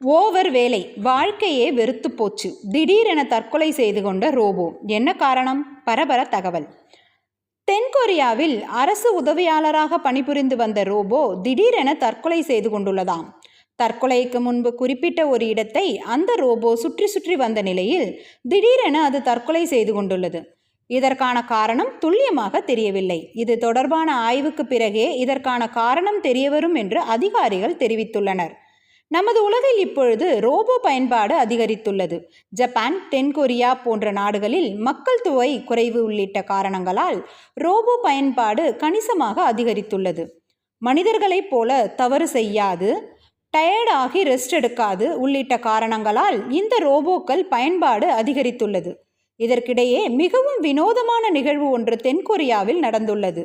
Over வேலை. வாழ்க்கையே வெறுத்து போச்சு. திடீரென தற்கொலை செய்து கொண்ட ரோபோ. என்ன காரணம்? பரபர தகவல். தென்கொரியாவில் அரசு உதவியாளராக பணிபுரிந்து வந்த ரோபோ திடீரென தற்கொலை செய்து கொண்டுள்ளதாம். தற்கொலைக்கு முன்பு குறிப்பிட்ட ஒரு இடத்தை அந்த ரோபோ சுற்றி சுற்றி வந்த நிலையில் திடீரென அது தற்கொலை செய்து கொண்டுள்ளது. இதற்கான காரணம் துல்லியமாக தெரியவில்லை. இது தொடர்பான ஆய்வுக்கு பிறகே இதற்கான காரணம் தெரியவரும் என்று அதிகாரிகள் தெரிவித்துள்ளனர். நமது உலகில் இப்பொழுது ரோபோ பயன்பாடு அதிகரித்துள்ளது. ஜப்பான் தென்கொரியா போன்ற நாடுகளில் மக்கள் தொகை குறைவு உள்ளிட்ட காரணங்களால் ரோபோ பயன்பாடு கணிசமாக அதிகரித்துள்ளது. மனிதர்களைப் போல தவறு செய்யாது டயர்டாகி ரெஸ்ட் எடுக்காது உள்ளிட்ட காரணங்களால் இந்த ரோபோக்கள் பயன்பாடு அதிகரித்துள்ளது. இதற்கிடையே மிகவும் வினோதமான நிகழ்வு ஒன்று தென்கொரியாவில் நடந்துள்ளது.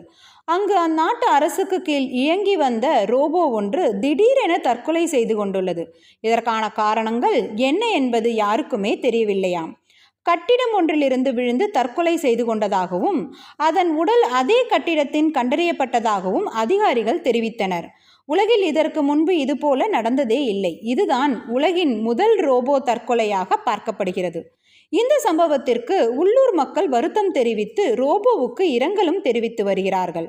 அங்கு அந்நாட்டு அரசுக்கு கீழ் இயங்கி வந்த ரோபோ ஒன்று திடீரென தற்கொலை செய்து கொண்டுள்ளது. இதற்கான காரணங்கள் என்ன என்பது யாருக்குமே தெரியவில்லையாம். கட்டிடம் ஒன்றிலிருந்து விழுந்து தற்கொலை செய்து கொண்டதாகவும் அதன் உடல் அதே கட்டிடத்தின் கண்டறியப்பட்டதாகவும் அதிகாரிகள் தெரிவித்தனர். உலகில் இதற்கு முன்பு இதுபோல நடந்ததே இல்லை. இதுதான் உலகின் முதல் ரோபோ தற்கொலையாக பார்க்கப்படுகிறது. இந்த சம்பவத்திற்கு உள்ளூர் மக்கள் வருத்தம் தெரிவித்து ரோபோவுக்கு இரங்கலும் தெரிவித்து வருகிறார்கள்.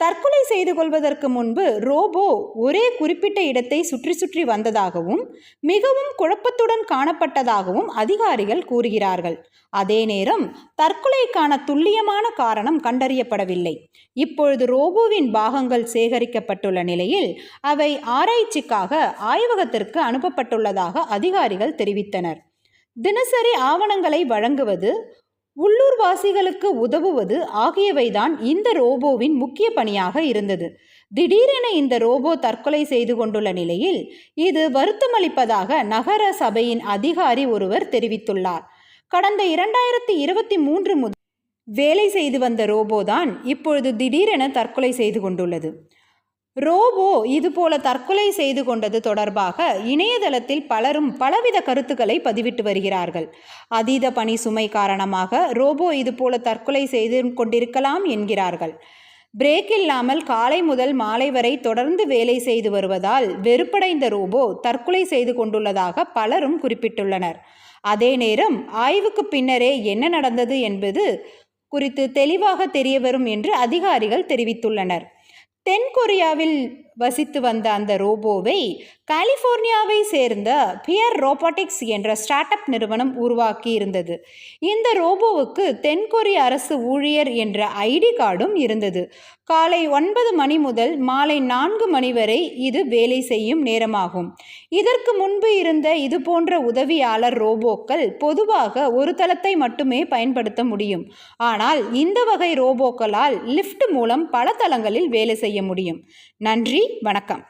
தற்கொலை செய்து கொள்வதற்கு முன்பு ரோபோ ஒரே குறிப்பிட்ட இடத்தை சுற்றி சுற்றி வந்ததாகவும் மிகவும் குழப்பத்துடன் காணப்பட்டதாகவும் அதிகாரிகள் கூறுகிறார்கள். அதே நேரம் தற்கொலைக்கான துல்லியமான காரணம் கண்டறியப்படவில்லை. இப்பொழுது ரோபோவின் பாகங்கள் சேகரிக்கப்பட்டுள்ள நிலையில் அவை ஆராய்ச்சிக்காக ஆய்வகத்திற்கு அனுப்பப்பட்டுள்ளதாக அதிகாரிகள் தெரிவித்தனர். தினசரி ஆவணங்களை வழங்குவது உள்ளூர்வாசிகளுக்கு உதவுவது ஆகியவைதான் இந்த ரோபோவின் முக்கிய பணியாக இருந்தது. திடீரென இந்த ரோபோ தற்கொலை செய்து கொண்டுள்ள நிலையில் இது வருத்தமளிப்பதாக நகர சபையின் அதிகாரி ஒருவர் தெரிவித்துள்ளார். கடந்த இரண்டாயிரத்தி இருபத்தி மூன்று முதல் வேலை செய்து வந்த ரோபோதான் இப்பொழுது திடீரென தற்கொலை செய்து கொண்டுள்ளது. ரோபோ இதுபோல தற்கொலை செய்து கொண்டது தொடர்பாக இணையதளத்தில் பலரும் பலவித கருத்துக்களை பதிவிட்டு வருகிறார்கள். அதீத பணி சுமை காரணமாக ரோபோ இதுபோல தற்கொலை செய்து கொண்டிருக்கலாம் என்கிறார்கள். பிரேக் இல்லாமல் காலை முதல் மாலை வரை தொடர்ந்து வேலை செய்து வருவதால் வெறுப்படைந்த ரோபோ தற்கொலை செய்து கொண்டுள்ளதாக பலரும் குறிப்பிட்டுள்ளனர். அதே நேரம் ஆய்வுக்கு பின்னரே என்ன நடந்தது என்பது குறித்து தெளிவாக தெரியவரும் என்று அதிகாரிகள் தெரிவித்துள்ளனர். தென்கொரியாவில் வசித்து வந்த அந்த ரோபோவை கலிஃபோர்னியாவை சேர்ந்த பியர் ரோபோட்டிக்ஸ் என்ற ஸ்டார்ட் அப் நிறுவனம் உருவாக்கி இருந்தது இந்த ரோபோவுக்கு தென்கொரிய அரசு ஊழியர் என்ற ஐடி கார்டும் இருந்தது. காலை ஒன்பது மணி முதல் மாலை நான்கு மணி வரை இது வேலை செய்யும் நேரமாகும். இதற்கு முன்பு இருந்த இது போன்ற உதவியாளர் ரோபோக்கள் பொதுவாக ஒரு தளத்தை மட்டுமே பயன்படுத்த முடியும். ஆனால் இந்த வகை ரோபோக்களால் லிஃப்ட் மூலம் பல தளங்களில் வேலை செய்ய முடியும். நன்றி. நன்றி வணக்கம்.